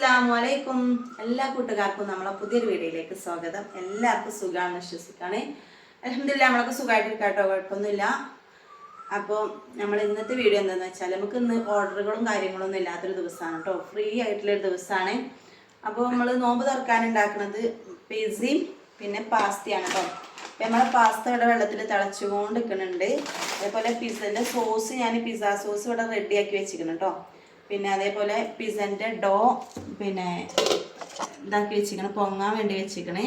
അസ്സാമു അലൈക്കും എല്ലാ കൂട്ടുകാർക്കും നമ്മളെ പുതിയൊരു വീഡിയോയിലേക്ക് സ്വാഗതം. എല്ലാവർക്കും സുഖമാണ് വിശ്വസിക്കുകയാണ്. അലഹമില്ല നമ്മളൊക്കെ സുഖമായിട്ട് കേട്ടോ കുഴപ്പമൊന്നുമില്ല. അപ്പോൾ നമ്മൾ ഇന്നത്തെ വീഡിയോ എന്താണെന്ന് വെച്ചാൽ നമുക്ക് ഇന്ന് ഓർഡറുകളും കാര്യങ്ങളൊന്നും ഇല്ലാത്തൊരു ദിവസമാണ് കേട്ടോ. ഫ്രീ ആയിട്ടുള്ളൊരു ദിവസമാണ്. അപ്പോൾ നമ്മൾ നോമ്പ് തുറക്കാൻ ഉണ്ടാക്കുന്നത് പിസയും പിന്നെ പാസ്തയാണ് കേട്ടോ. നമ്മളെ പാസ്ത ഇവിടെ വെള്ളത്തിൽ തിളച്ചുകൊണ്ട് നിൽക്കുന്നുണ്ട്. അതേപോലെ പിസ്സന്റെ സോസ് ഞാൻ പിസ്സ സോസ് ഇവിടെ റെഡിയാക്കി വെച്ചിരിക്കണം കേട്ടോ. പിന്നെ അതേപോലെ പിസന്റെ ഡോ പിന്നെ ഇതാക്കി വെച്ചിരിക്കണം പൊങ്ങാൻ വേണ്ടി വെച്ചിരിക്കണേ.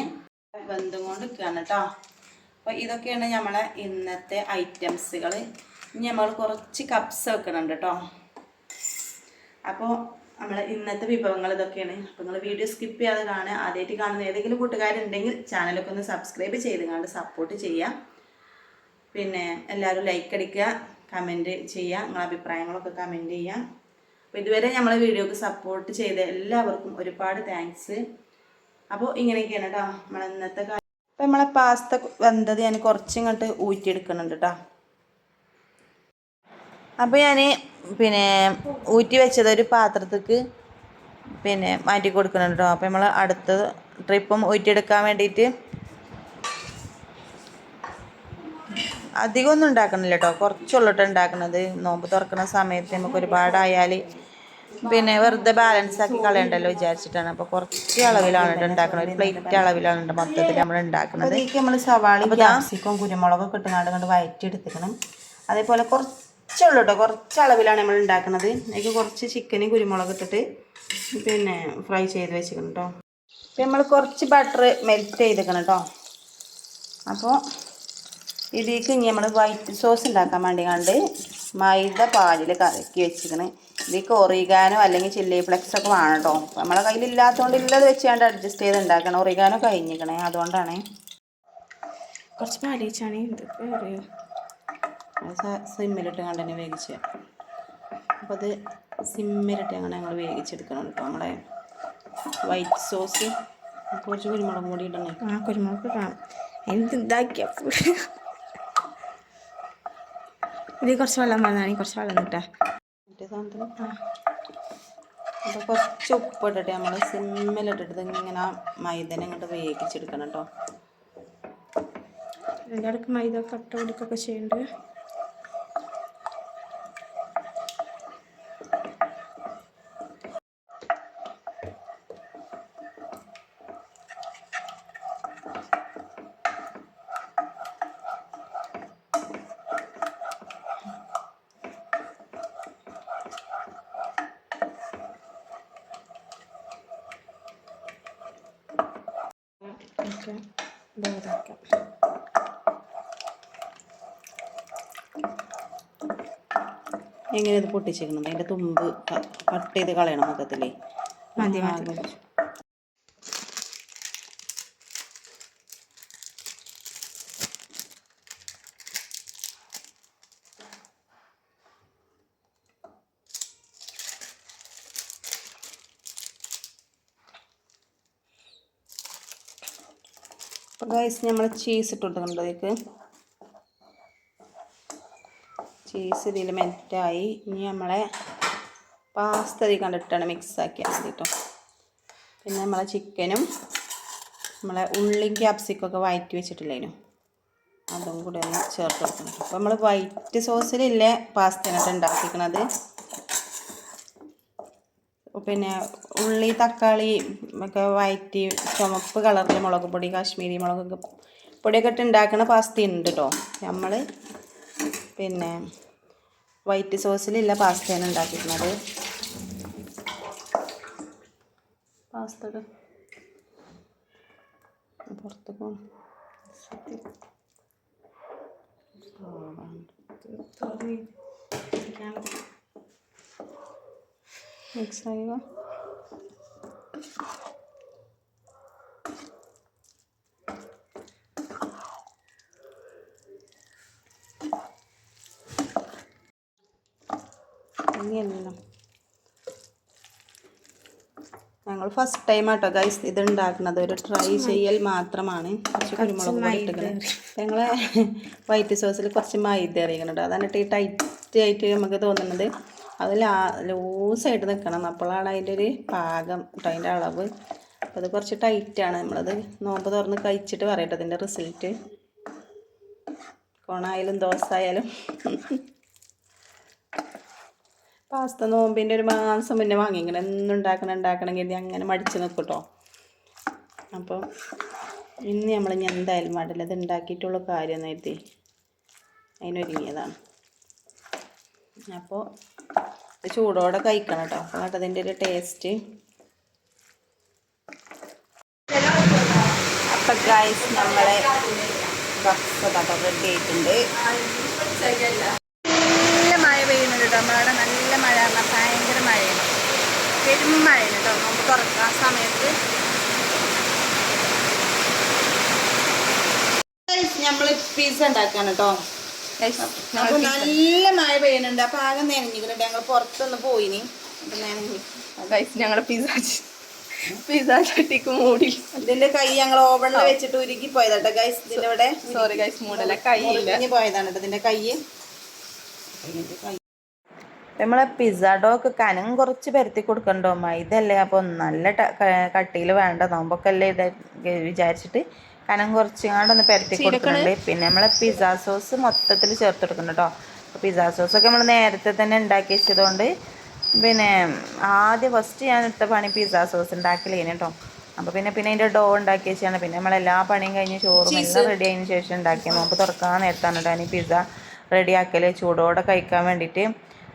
ബന്ധം കൊണ്ട് നിൽക്കുകയാണ് കേട്ടോ. അപ്പോൾ ഇതൊക്കെയാണ് നമ്മളെ ഇന്നത്തെ ഐറ്റംസുകൾ ഇനി നമ്മൾ കുറച്ച് കപ്സ് വെക്കുന്നുണ്ട് കേട്ടോ. അപ്പോൾ നമ്മൾ ഇന്നത്തെ വിഭവങ്ങൾ ഇതൊക്കെയാണ്. അപ്പോൾ നിങ്ങൾ വീഡിയോ സ്കിപ്പ് ചെയ്യാതെ കാണുക. ആദ്യമായിട്ട് കാണുന്ന ഏതെങ്കിലും കൂട്ടുകാരുണ്ടെങ്കിൽ ചാനലൊക്കെ ഒന്ന് സബ്സ്ക്രൈബ് ചെയ്ത് കണ്ട് സപ്പോർട്ട് ചെയ്യുക. പിന്നെ എല്ലാവരും ലൈക്ക് അടിക്കുക കമന്റ് ചെയ്യുക നിങ്ങളുടെ അഭിപ്രായങ്ങളൊക്കെ കമന്റ് ചെയ്യുക. അപ്പോൾ ഇതുവരെ നമ്മളെ വീഡിയോക്ക് സപ്പോർട്ട് ചെയ്ത എല്ലാവർക്കും ഒരുപാട് താങ്ക്സ് അപ്പോൾ ഇങ്ങനെയൊക്കെയാണ് കേട്ടോ നമ്മളെ ഇന്നത്തെ കാര്യം ഇപ്പം നമ്മളെ പാസ്ത വെന്തത് ഞാൻ കുറച്ചിങ്ങോട്ട് ഊറ്റിയെടുക്കുന്നുണ്ട് കേട്ടോ അപ്പോൾ ഞാൻ പിന്നെ ഊറ്റി വെച്ചത് ഒരു പാത്രത്തേക്ക് പിന്നെ മാറ്റി കൊടുക്കുന്നുണ്ട് കേട്ടോ അപ്പോൾ നമ്മൾ അടുത്ത ട്രിപ്പും ഊറ്റിയെടുക്കാൻ വേണ്ടിയിട്ട് അധികമൊന്നും ഉണ്ടാക്കണില്ല കേട്ടോ കുറച്ചുള്ളിട്ട് ഉണ്ടാക്കണത്. നോമ്പ് തുറക്കുന്ന സമയത്ത് നമുക്ക് ഒരുപാടായാൽ പിന്നെ വെറുതെ ബാലൻസ് ആക്കി കളയണ്ടല്ലോ വിചാരിച്ചിട്ടാണ്. അപ്പോൾ കുറച്ച് അളവിലാണ് ഉണ്ടാക്കുന്നത് ഒരു പ്ലേറ്റ് അളവിലാണ് മൊത്തത്തിൽ നമ്മൾ ഉണ്ടാക്കുന്നത് അതിലേക്ക് നമ്മൾ സവാളി ക്യാപ്സിക്കും കുരുമുളകൊക്കെ ഇട്ടുകൊണ്ട് കൊണ്ട് വയറ്റി എടുത്തിക്കണം അതേപോലെ കുറച്ചുള്ളൂ കേട്ടോ കുറച്ച് അളവിലാണ് നമ്മൾ ഉണ്ടാക്കുന്നത് അതിലേക്ക് കുറച്ച് ചിക്കനും കുരുമുളക് ഇട്ടിട്ട് പിന്നെ ഫ്രൈ ചെയ്ത് വെച്ചിരിക്കണം കേട്ടോ നമ്മൾ കുറച്ച് ബട്ടർ മെൽറ്റ് ചെയ്തേക്കണം കേട്ടോ അപ്പോൾ ഇതിലേക്ക് ഇനി നമ്മൾ വൈറ്റ് സോസ് ഉണ്ടാക്കാൻ വേണ്ടി കണ്ട് മൈദ പാലിൽ കറക്കി വെച്ചിരിക്കണ്. ഇതിലേക്ക് ഒറിഗാനോ അല്ലെങ്കിൽ ചില്ലി ഫ്ലെക്സ് ഒക്കെ വേണം കേട്ടോ നമ്മളെ കയ്യിലില്ലാത്തതുകൊണ്ട് ഇല്ലത് വെച്ചുകൊണ്ട് അഡ്ജസ്റ്റ് ചെയ്ത് ഉണ്ടാക്കണം. ഒറിഗാനോ കഴിഞ്ഞിരിക്കണേ. അതുകൊണ്ടാണ്. കുറച്ച് പാലിച്ചാണ്. ഇതൊക്കെ അറിയോ? സിമ്മിലിട്ട് കണ്ട് തന്നെ വേവിച്ച്. അപ്പോൾ അത് സിമ്മിലിട്ട് അങ്ങനെ ഞങ്ങൾ വേവിച്ചെടുക്കണം കേട്ടോ നമ്മളെ വൈറ്റ് സോസ് കുറച്ച് കുരുമുളക് പൊടി ഇടണേ. ആ കുരുമുളക് കാണാം എന്ത് ഇതാക്കിയ? ഇതിൽ കുറച്ച് വെള്ളം വന്നാണ് കുറച്ച് വെള്ളം കിട്ടാ അപ്പോൾ കുറച്ച് ഉപ്പ് ഇട്ടിട്ട് നമ്മൾ സിമ്മിലിട്ടിട്ട് ഇങ്ങനെ മൈദനെ ഇങ്ങോട്ട് വേവിച്ചെടുക്കണം കേട്ടോ അടുക്ക് മൈദ കട്ട കൊടുക്കൊക്കെ ചെയ്യുന്നുണ്ട് ഓക്കെ ഇതാക്കാം എങ്ങനെ ഇത് പൊട്ടിച്ചേക്കണം അതിന്റെ തുമ്പ് കട്ട് ചെയ്ത് കളയണം മൊത്തത്തിലേ. മതി മതി. അപ്പോൾ ഗൈസ് നമ്മൾ ചീസ് ഇട്ടുണ്ട് കൊടുക്കുന്നുണ്ട് അതിലേക്ക് ചീസ് ഇതിൽ മെൽറ്റായി ഇനി നമ്മളെ പാസ്ത ഇതിൽ കണ്ടിട്ടാണ് മിക്സ് ആക്കിയാൽ മതി കേട്ടോ പിന്നെ നമ്മളെ ചിക്കനും നമ്മളെ ഉള്ളിയും ക്യാപ്സിക്കൊക്കെ വയറ്റി വെച്ചിട്ടില്ലേനു. അതും കൂടി ഒന്ന് ചേർത്ത് കൊടുക്കണം അപ്പോൾ നമ്മൾ വൈറ്റ് സോസിലില്ലേ പാസ്തനായിട്ട് ഉണ്ടാക്കിക്കണത്? പിന്നെ ഉള്ളി തക്കാളി ഒക്കെ വഴറ്റി ചുമപ്പ് കളറിൽ മുളക് പൊടി കാശ്മീരി മുളക് പൊടിയൊക്കെ ഇട്ട് ഉണ്ടാക്കുന്ന പാസ്ത ഉണ്ട് കേട്ടോ നമ്മൾ പിന്നെ വൈറ്റ് സോസിലുള്ള പാസ്തയാണ് ഉണ്ടാക്കിയിരുന്നത് പാസ്ത പുറത്ത് മിക്സ് ആയോ ഇനിയല്ലോ ഞങ്ങൾ ഫസ്റ്റ് ടൈം ആട്ടോ ഗൈസ് ഇത് ഉണ്ടാക്കുന്നത് ഒരു ട്രൈ ചെയ്യൽ മാത്രമാണ്. കുറച്ച് കുരുമുളക് പൊടി ഇട്ടിക്കണം ഞങ്ങളെ വൈറ്റ് സോസിൽ കുറച്ച് മൈദ അറിയിക്കുന്നുണ്ട് അതാണ് ഈ ടൈറ്റ് ആയിട്ട് നമുക്ക് തോന്നുന്നത് അത് ലാ ലൂസായിട്ട് നിൽക്കണം അപ്പോഴാണ് അതിന്റെ ഒരു പാകം കേട്ടോ അതിന്റെ അളവ്. അപ്പോൾ അത് കുറച്ച് ടൈറ്റാണ് നമ്മളത് നോമ്പ് തുറന്ന് കഴിച്ചിട്ട് പറയട്ടെ അതിന്റെ റിസൾട്ട് കോണായാലും ദോശ ആയാലും പാസ്ത നോമ്പിന്റെ ഒരു മാസം മുന്നേ വാങ്ങി ഇങ്ങനെ എന്നും ഉണ്ടാക്കണം കരുതി അങ്ങനെ മടിച്ച് നിൽക്കും കേട്ടോ അപ്പോൾ ഇന്ന് നമ്മൾ ഇനി എന്തായാലും പാടില്ല ഇത് ഉണ്ടാക്കിയിട്ടുള്ള കാര്യം കരുതി. അതിനൊരുങ്ങിയതാണ്. അപ്പോൾ ചൂടോടെ കഴിക്കണം കേട്ടോ. അപ്പം എന്നിട്ട് അതിന്റെ ഒരു ടേസ്റ്റ് അപ്പം ഗൈസ് നമ്മളെ ഭക്ഷണം റെഡി ആയിട്ടുണ്ട്. നല്ല മഴ പെയ്യുന്നുണ്ട് കേട്ടോ. നമ്മളവിടെ നല്ല മഴ. പറഞ്ഞാൽ ഭയങ്കര മഴയാണ്. പെരും മഴയാണ് കേട്ടോ. നമുക്ക് തുറക്കാൻ സമയത്ത്. നമ്മൾ പിസ്സ ഉണ്ടാക്കാണ് കേട്ടോ. അപ്പൊ നല്ല മഴ പെയ്യുന്നുണ്ട്. അപ്പൊ ആകെ നനഞ്ഞിട്ടുണ്ട് ഞങ്ങൾ പുറത്തൊന്ന് പോയിനി. അപ്പൊ നനഞ്ഞു. ഗൈസ് ഞങ്ങളെ പിസ്സ പിസ്സ ചട്ടിക്ക് മൂടി. ഇതിന്റെ കൈ ഞങ്ങൾ ഓവണിൽ വെച്ചിട്ട് ഉരുകി പോയതാട്ടോ ഗൈസ് ഇതിന്റെ ഇവിടെ സോറി ഗൈസ് മൂടല. കൈയില്ല. ഉരുങ്ങി പോയതാണ് ഇതിന്റെ കൈ. നമ്മളെ പിസ്സ ഡോക്ക് കനം കുറച്ച് പരത്തി കൊടുക്കണ്ടോ? മൈദല്ലേ അപ്പോൾ നല്ല കട്ടിയിൽ വേണ്ട. നോമ്പൊക്കെ അല്ലേ ഇത് വിചാരിച്ചിട്ട് കനം കുറച്ചുകൊണ്ടൊന്ന് പരത്തി കൊടുക്കുന്നുണ്ട്. പിന്നെ നമ്മൾ പിസ്സ സോസ് മൊത്തത്തിൽ ചേർത്ത് കൊടുക്കുന്നുണ്ട് കേട്ടോ പിസ്സ സോസൊക്കെ നമ്മൾ നേരത്തെ തന്നെ ഉണ്ടാക്കി വെച്ചതുകൊണ്ട് പിന്നെ ആദ്യം ഫസ്റ്റ് ഞാൻ എടുത്ത പണി പിസ്സ സോസ് ഉണ്ടാക്കലേന് കേട്ടോ അപ്പോൾ പിന്നെ പിന്നെ അതിന്റെ ഡോ ഉണ്ടാക്കി വെച്ചാണ്. പിന്നെ നമ്മൾ എല്ലാ പണിയും കഴിഞ്ഞ് ചോറും എല്ലാം റെഡി ആയതിന് ശേഷം ഉണ്ടാക്കിയ നോമ്പ് തുറക്കാൻ നേരത്താണ് കേട്ടോ ഈ പിസ്സ റെഡിയാക്കൽ ചൂടോടെ കഴിക്കാൻ വേണ്ടിയിട്ട്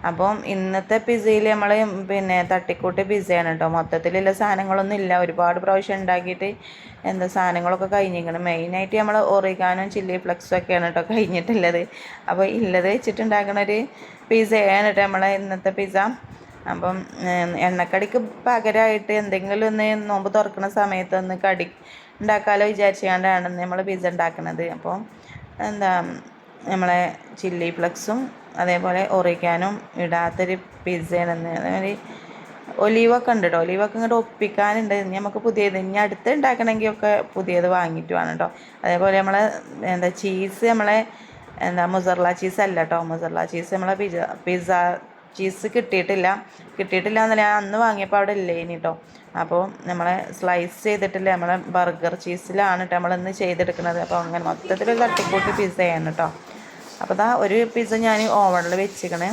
അപ്പം ഇന്നത്തെ പിസയിൽ നമ്മൾ പിന്നെ തട്ടിക്കൂട്ടി പിസയാണ് കേട്ടോ മൊത്തത്തിലുള്ള സാധനങ്ങളൊന്നും ഇല്ല. ഒരുപാട് പ്രാവശ്യം ഉണ്ടാക്കിയിട്ട് എന്താ സാധനങ്ങളൊക്കെ കഴിഞ്ഞിരിക്കണം. മെയിനായിട്ട് നമ്മൾ ഒറിഗാനും ചില്ലി ഫ്ലെക്സും ഒക്കെയാണ് കേട്ടോ കഴിഞ്ഞിട്ടുള്ളത്. അപ്പോൾ ഇല്ലത് വെച്ചിട്ടുണ്ടാക്കുന്ന ഒരു പിസ്സയാണ് കേട്ടോ നമ്മളെ ഇന്നത്തെ പിസ അപ്പം എണ്ണക്കടിക്ക് പകരമായിട്ട് എന്തെങ്കിലും ഒന്ന് നോമ്പ് തുറക്കുന്ന സമയത്ത് ഒന്ന് കടി ഉണ്ടാക്കാമല്ലോ വിചാരിച്ചുകൊണ്ടാണ് നമ്മൾ പിസ ഉണ്ടാക്കുന്നത് അപ്പോൾ എന്താ നമ്മളെ ചില്ലി ഫ്ലക്സും അതേപോലെ ഒറിക്കാനും ഇടാത്തൊരു പിസ്സയാണ്. അതേമാതിരി ഒലീവൊക്കെ ഉണ്ട് കേട്ടോ ഒലീവൊക്കെ ഇങ്ങോട്ട് ഒപ്പിക്കാനുണ്ട്. ഇനി നമുക്ക് പുതിയത് ഇനി അടുത്ത് ഉണ്ടാക്കണമെങ്കിൽ ഒക്കെ പുതിയത് വാങ്ങിയിട്ട് വേണം കേട്ടോ അതേപോലെ നമ്മളെ എന്താ ചീസ് നമ്മളെ എന്താ മുസർല ചീസ് അല്ല കേട്ടോ മുസർല ചീസ് നമ്മളെ പിസ്സ പിസ്സ ചീസ് കിട്ടിയിട്ടില്ല. കിട്ടിയിട്ടില്ല എന്നല്ല ഞാൻ അന്ന് വാങ്ങിയപ്പോൾ അവിടെ ഇല്ലേ ഇനി കേട്ടോ അപ്പോൾ നമ്മളെ സ്ലൈസ് ചെയ്തിട്ടില്ല നമ്മളെ ബർഗർ ചീസിലാണ് കേട്ടോ നമ്മളിന്ന് ചെയ്തെടുക്കുന്നത് അപ്പോൾ അങ്ങനെ മൊത്തത്തിലൊരു തട്ടിക്കൂട്ടി പിസ്സയാണ് കേട്ടോ അപ്പോൾ ദാ ഒരു പിസ്സ ഞാൻ ഓവണിൽ വെച്ചിക്കണേ.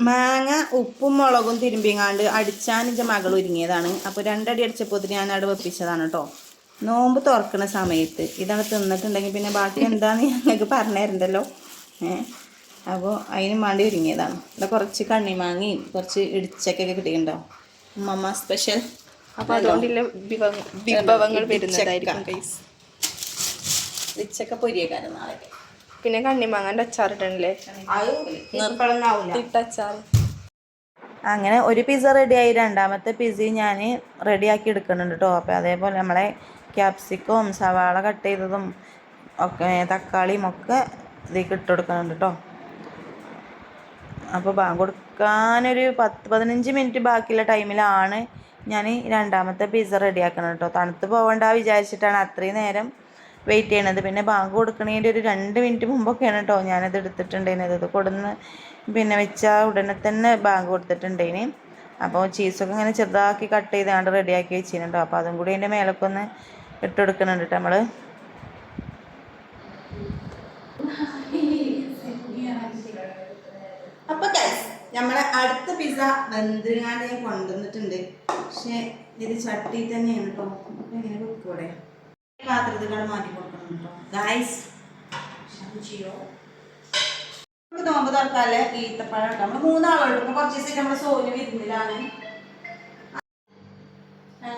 മാങ്ങ ഉപ്പും മുളകും തിരുമ്പിങ്ങാണ്ട് അടിച്ചാൻ എന്റെ മകൾ ഒരുങ്ങിയതാണ്. അപ്പോൾ രണ്ടടി അടിച്ചപ്പോൾ ഞാൻ അവിടെ വെപ്പിച്ചതാണ് കേട്ടോ നോമ്പ് തുറക്കുന്ന സമയത്ത്. ഇതാണ് തിന്നിട്ടുണ്ടെങ്കിൽ പിന്നെ ബാക്കി എന്താണെന്ന് ഞങ്ങൾക്ക് പറഞ്ഞു തരണ്ടല്ലോ. ഏ? അപ്പോൾ അതിന് മാണ്ടി ഒരുങ്ങിയതാണ്. ഇവിടെ കുറച്ച് കണ്ണിമാങ്ങയും കുറച്ച് ഇടിച്ചക്കൊക്കെ കിട്ടിയിട്ടുണ്ടോ? ഉമ്മമ്മ സ്പെഷ്യൽ അപ്പോൾ അതുകൊണ്ടുള്ള വിഭവ- വിഭവങ്ങൾ വരുന്നതായിരിക്കും ഇടിച്ചക്ക പൊരിയേക്കാരം നാളെ. പിന്നെ കണ്ണിമാങ്ങാന്റെ അച്ചാറിട്ടല്ലേ അച്ചാർ അങ്ങനെ ഒരു പിസ്സ റെഡിയായി രണ്ടാമത്തെ പിസി ഞാൻ റെഡിയാക്കി എടുക്കുന്നുണ്ട് കേട്ടോ അപ്പോൾ അതേപോലെ നമ്മളെ ക്യാപ്സിക്കവും സവാള കട്ട് ചെയ്തതും ഒക്കെ തക്കാളിയും ഒക്കെ ഇതിലേക്ക് ഇട്ട് കൊടുക്കുന്നുണ്ട് കേട്ടോ അപ്പോൾ ബാങ്ക് കൊടുക്കാനൊരു പത്ത് പതിനഞ്ച് മിനിറ്റ് ബാക്കിയുള്ള ടൈമിലാണ് ഞാൻ രണ്ടാമത്തെ പിസ റെഡിയാക്കണം കേട്ടോ തണുത്ത് പോകണ്ട വിചാരിച്ചിട്ടാണ് അത്രയും നേരം വെയിറ്റ് ചെയ്യണത്. പിന്നെ ബാങ്ക് കൊടുക്കണതിന്റെ ഒരു രണ്ട് മിനിറ്റ് മുമ്പൊക്കെയാണ് കേട്ടോ ഞാനത് എടുത്തിട്ടുണ്ടായിരുന്നത്. ഇത് കൊടുന്ന് പിന്നെ വെച്ച ഉടനെ തന്നെ ബാങ്ക് കൊടുത്തിട്ടുണ്ടേന് അപ്പോൾ ചീസൊക്കെ ഇങ്ങനെ ചെറുതാക്കി കട്ട് ചെയ്താണ്ട് റെഡിയാക്കി വെച്ചിട്ടുണ്ടോ അപ്പോൾ അതും കൂടി അതിന്റെ മേലൊക്കെ ഒന്ന് ഇട്ട് കൊടുക്കുന്നുണ്ട് കേട്ടോ നമ്മൾ നമ്മളെ അടുത്ത പിസ വെന്തിങ്ങാണ്ട് കൊണ്ടുവന്നിട്ടുണ്ട്. പക്ഷെ ഇത് ചട്ടി തന്നെയാണ് കേട്ടോ ഇങ്ങനെ എങ്ങനെ വെക്കൂടെ പാത്രത്തിൽ മാറ്റി കൊടുക്കണം കേട്ടോ നമുക്ക് നോമ്പ് തുറക്കാൽ ഈത്തപ്പഴം കേട്ടോ നമ്മൾ മൂന്നാളുണ്ട് കുറച്ച് ദിവസം നമ്മുടെ സോന് വിരുന്നിലാണ്. ആ.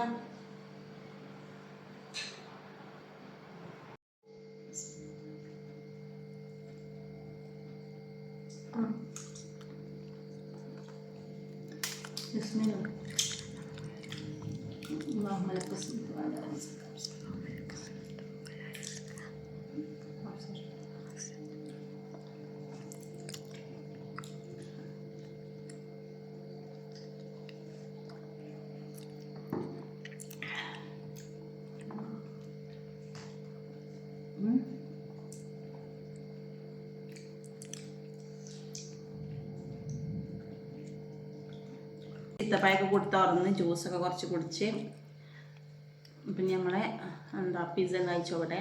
ഈത്തപ്പായൊക്കെ കൊടുത്ത് ഉറന്ന് ജ്യൂസൊക്കെ കുറച്ച് കുടിച്ച് പിന്നെ നമ്മളെ എന്താ പിസ്സ കഴിച്ചോട്ടെ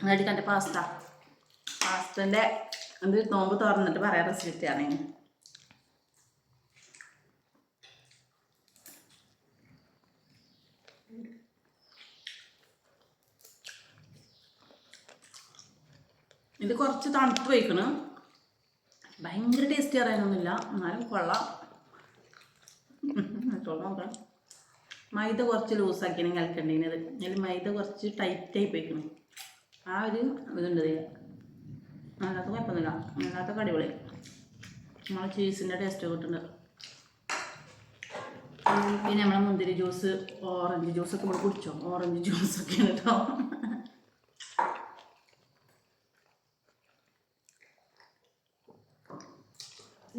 എന്നിട്ട് കണ്ട പാസ്ത പാസ്തന്റെ എന്തൊരു നോമ്പ് തുറന്നിട്ട് പറയാൻ റെസിപ്പി ഇത് കുറച്ച് തണുത്ത് വയ്ക്കണം. ഭയങ്കര ടേസ്റ്റ് അറിയാനൊന്നുമില്ല എന്നാലും കൊള്ളാം. നോക്കാം. മൈദ കുറച്ച് ലൂസാക്കിയാണ് കലക്കണ്ടീനത് അതിൽ മൈദ കുറച്ച് ടൈറ്റായി പോയിക്കണം. ആ ഒരു ഇതുണ്ട് അല്ലാത്ത കുഴപ്പമൊന്നുമില്ല. അല്ലാത്ത കടിപൊളി. നമ്മളെ ചീസിന്റെ ടേസ്റ്റ് കിട്ടുന്നുണ്ട്. പിന്നെ നമ്മളെ മുന്തിരി ജ്യൂസ് ഓറഞ്ച് ജ്യൂസൊക്കെ നമ്മൾ കുടിച്ചോ? ഓറഞ്ച് ജ്യൂസൊക്കെ കേട്ടോ ഉം. അതവിടെ ഉണ്ട് അതിന്റെ കൈ മറിയുണ്ട് എന്നായിക്കോട്ടെ വെച്ച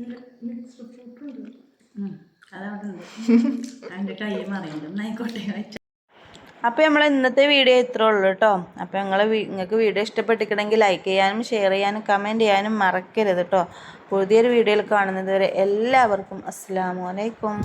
അപ്പോൾ നമ്മളെ ഇന്നത്തെ വീഡിയോ ഇത്രേ ഉള്ളൂ കേട്ടോ അപ്പോൾ ഞങ്ങൾ നിങ്ങൾക്ക് വീഡിയോ ഇഷ്ടപ്പെട്ടിട്ടുണ്ടെങ്കിൽ ലൈക്ക് ചെയ്യാനും ഷെയർ ചെയ്യാനും കമന്റ് ചെയ്യാനും മറക്കരുത് കേട്ടോ പുതിയൊരു വീഡിയോയിൽ കാണുന്നത് വരെ എല്ലാവർക്കും അസ്സാം വലൈക്കും